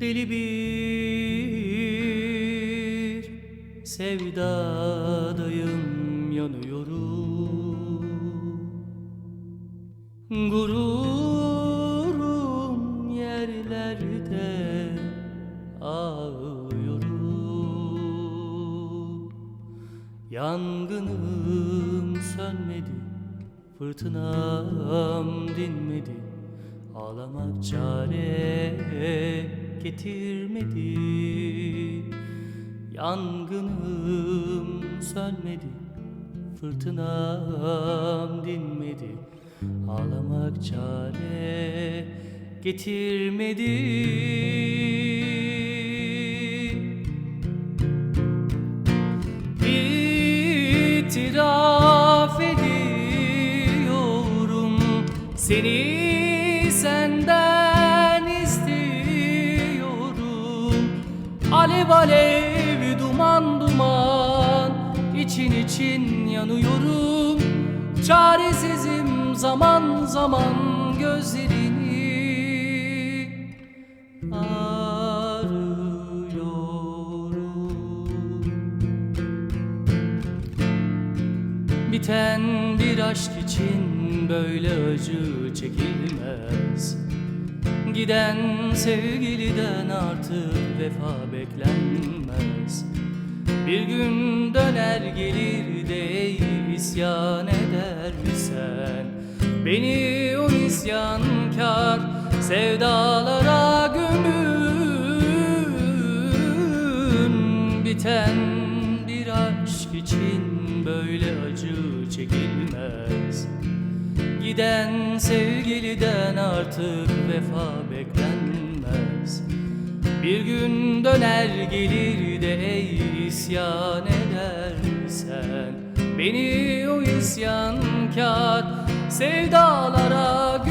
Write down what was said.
Deli bir sevdadayım yanıyorum. Gururum yerlerde ağlıyorum. Yangınım sönmedi Fırtınam dinmedi. Ağlamak çare getirmedi. Yangınım sönmedi Fırtınam dinmedi. Ağlamak çare getirmedi. İtiraf ediyorum Seni senden Alev alev duman duman. İçin için yanıyorum Çaresizim zaman zaman gözlerini arıyorum. Biten bir aşk için böyle acı çekilmez Giden sevgiliden artık vefa beklenmez. Bir gün döner gelir de isyan edersen Beni o isyankar sevdalara gömün. Biten bir aşk için böyle acı çekilmez Giden sevgiliden artık vefa beklenmez. Bir gün döner gelir de ey isyan edersen. Beni o isyankar sevdalara